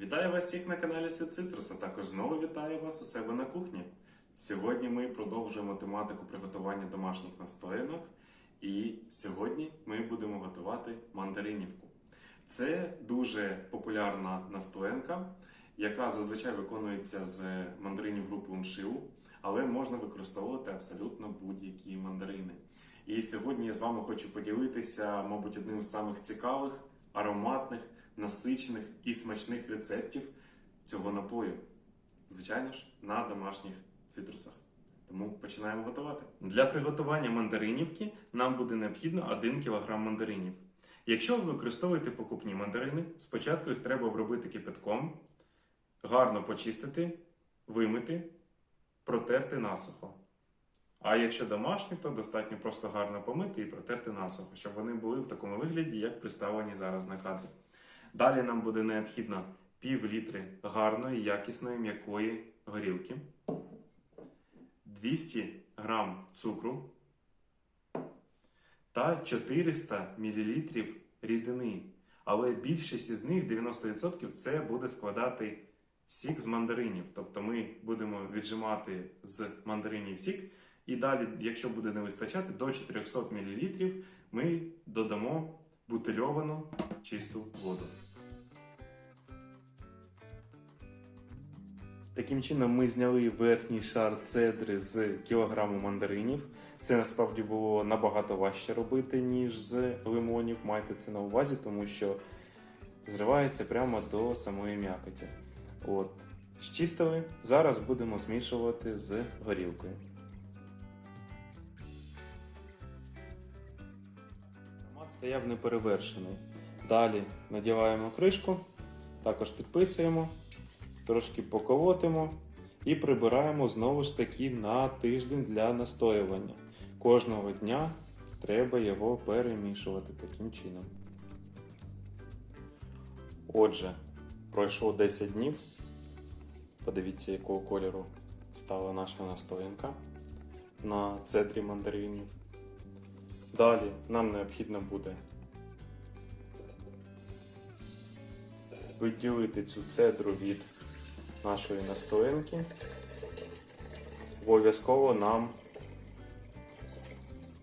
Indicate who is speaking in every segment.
Speaker 1: Вітаю вас всіх на каналі Світ Цитрус, а також знову вітаю вас у себе на кухні. Сьогодні ми продовжуємо тематику приготування домашніх настоянок, і сьогодні ми будемо готувати мандаринівку. Це дуже популярна настоянка, яка зазвичай виконується з мандаринів групи уншиу, але можна використовувати абсолютно будь-які мандарини. І сьогодні я з вами хочу поділитися, мабуть, одним з самих цікавих, ароматних, насичених і смачних рецептів цього напою. Звичайно ж, на домашніх цитрусах. Тому починаємо готувати. Для приготування мандаринівки нам буде необхідно 1 кг мандаринів. Якщо ви використовуєте покупні мандарини, спочатку їх треба обробити кипятком, гарно почистити, вимити, протерти насухо. А якщо домашні, то достатньо просто гарно помити і протерти насухо, щоб вони були в такому вигляді, як представлені зараз на кадрі. Далі нам буде необхідно пів літри гарної, якісної м'якої горілки, 200 грам цукру та 400 мл рідини. Але більшість із них, 90%, це буде складати сік з мандаринів. Тобто ми будемо віджимати з мандаринів сік. І далі, якщо буде не вистачати, до 400 мл ми додамо бутильовану чисту воду. Таким чином ми зняли верхній шар цедри з кілограму мандаринів. Це насправді було набагато важче робити, ніж з лимонів. Майте це на увазі, тому що зривається прямо до самої м'якоті. От, щистили. Зараз будемо змішувати з горілкою. Аромат стояв неперевершений. Далі надіваємо кришку, також підписуємо, трошки поколотимо і прибираємо знову ж таки на тиждень для настоювання. Кожного дня треба його перемішувати таким чином. Отже, пройшло 10 днів. Подивіться, якого кольору стала наша настоянка на цедрі мандаринів. Далі нам необхідно буде виділити цю цедру від нашої настоянки. Обов'язково нам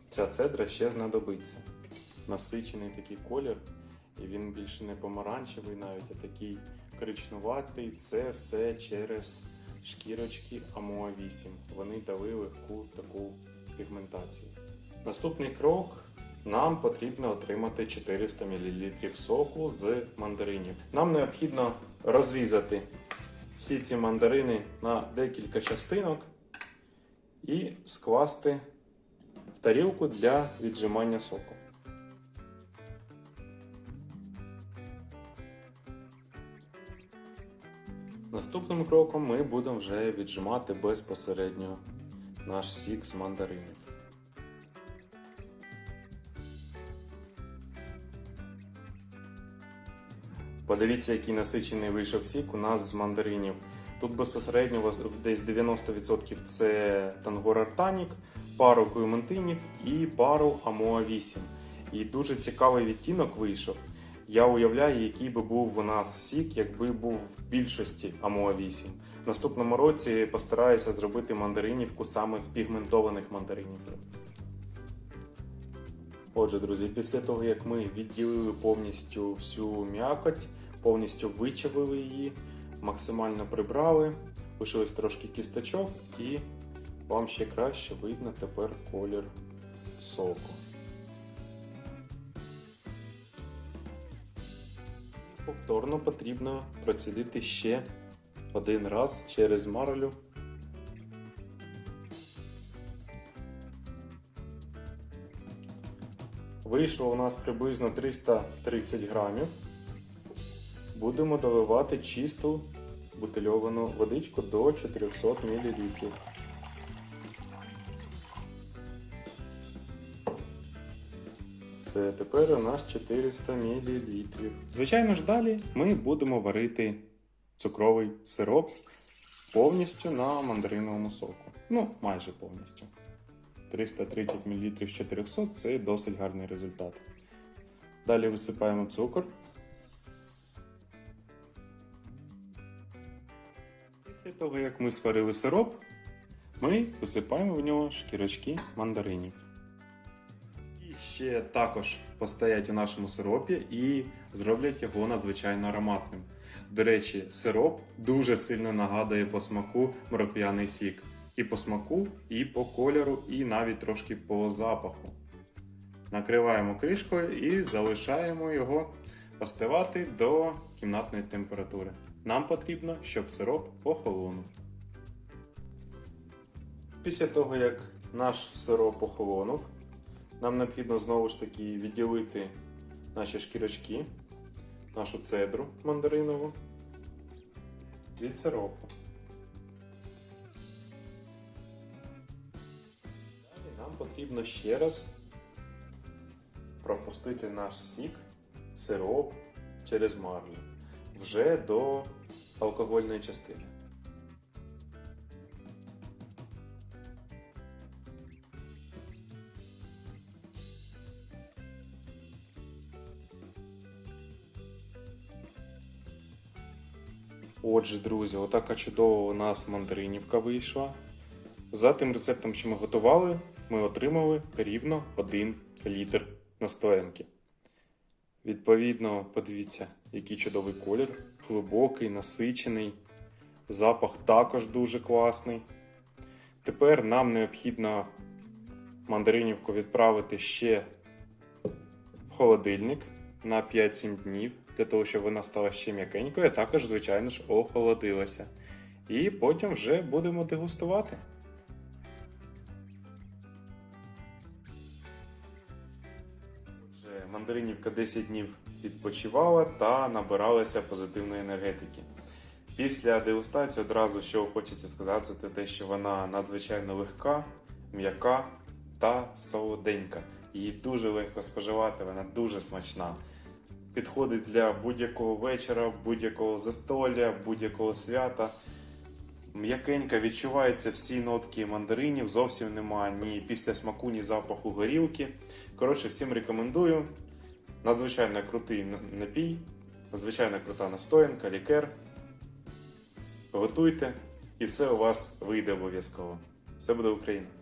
Speaker 1: ця цедра ще знадобиться. Насичений такий колір, і він більше не помаранчевий, навіть а такий коричнуватий. Це все через шкірочки Амоа 8. Вони дали легку таку пігментацію. Наступний крок. Нам потрібно отримати 400 мл соку з мандаринів. Нам необхідно розрізати всі ці мандарини на декілька частинок і скласти в тарілку для віджимання соку. Наступним кроком ми будемо вже віджимати безпосередньо наш сік з мандаринів. Подивіться, який насичений вийшов сік у нас з мандаринів. Тут безпосередньо у вас десь 90% це тангор артанік, пару клементинів і пару амоа 8. І дуже цікавий відтінок вийшов. Я уявляю, який би був у нас сік, якби був в більшості амоа 8. В наступному році постараюся зробити мандаринівку саме з пігментованих мандаринів. Отже, друзі, після того як ми відділили повністю всю м'якоть, повністю вичавили її, максимально прибрали, лишилось трошки кісточок, і вам ще краще видно тепер колір соку. Повторно потрібно процідити ще один раз через марлю. Вийшло у нас приблизно 330 грамів. Будемо доливати чисту бутильовану водичку до 400 мл. Все, тепер у нас 400 мл. Звичайно ж, далі ми будемо варити цукровий сироп повністю на мандариновому соку. Ну, майже повністю. 330 мл з 400 це досить гарний результат. Далі висипаємо цукор. Після того, як ми сварили сироп, ми висипаємо в нього шкірочки мандаринів. І ще також постоять у нашому сиропі і зроблять його надзвичайно ароматним. До речі, сироп дуже сильно нагадує по смаку мороквяний сік. І по смаку, і по кольору, і навіть трошки по запаху. Накриваємо кришкою і залишаємо його остивати до кімнатної температури. Нам потрібно, щоб сироп охолонув. Після того, як наш сироп охолонув, нам необхідно знову ж таки відділити наші шкірочки, нашу цедру мандаринову від сиропу. Далі нам потрібно ще раз пропустити наш сік, сироп через марлю вже до алкогольної частини. Отже, друзі, отака чудова у нас мандаринівка вийшла. За тим рецептом, що ми готували, ми отримали рівно 1 літр настоянки. Відповідно, подивіться, який чудовий колір, глибокий, насичений. Запах також дуже класний. Тепер нам необхідно мандаринівку відправити ще в холодильник на 5-7 днів, для того, щоб вона стала ще м'якенькою, а також, звичайно ж, охолодилася. І потім вже будемо дегустувати. Мандаринівка 10 днів відпочивала та набиралася позитивної енергетики. Після дегустації одразу що хочеться сказати, це те, що вона надзвичайно легка, м'яка та солоденька. Її дуже легко споживати, вона дуже смачна. Підходить для будь-якого вечора, будь-якого застолля, будь-якого свята. М'якенька відчуваються всі нотки мандаринів, зовсім нема ні після смаку, ні запаху горілки. Коротше, всім рекомендую. Надзвичайно крутий напій, надзвичайно крута настоянка, лікер. Готуйте, і все у вас вийде обов'язково. Все буде Україна!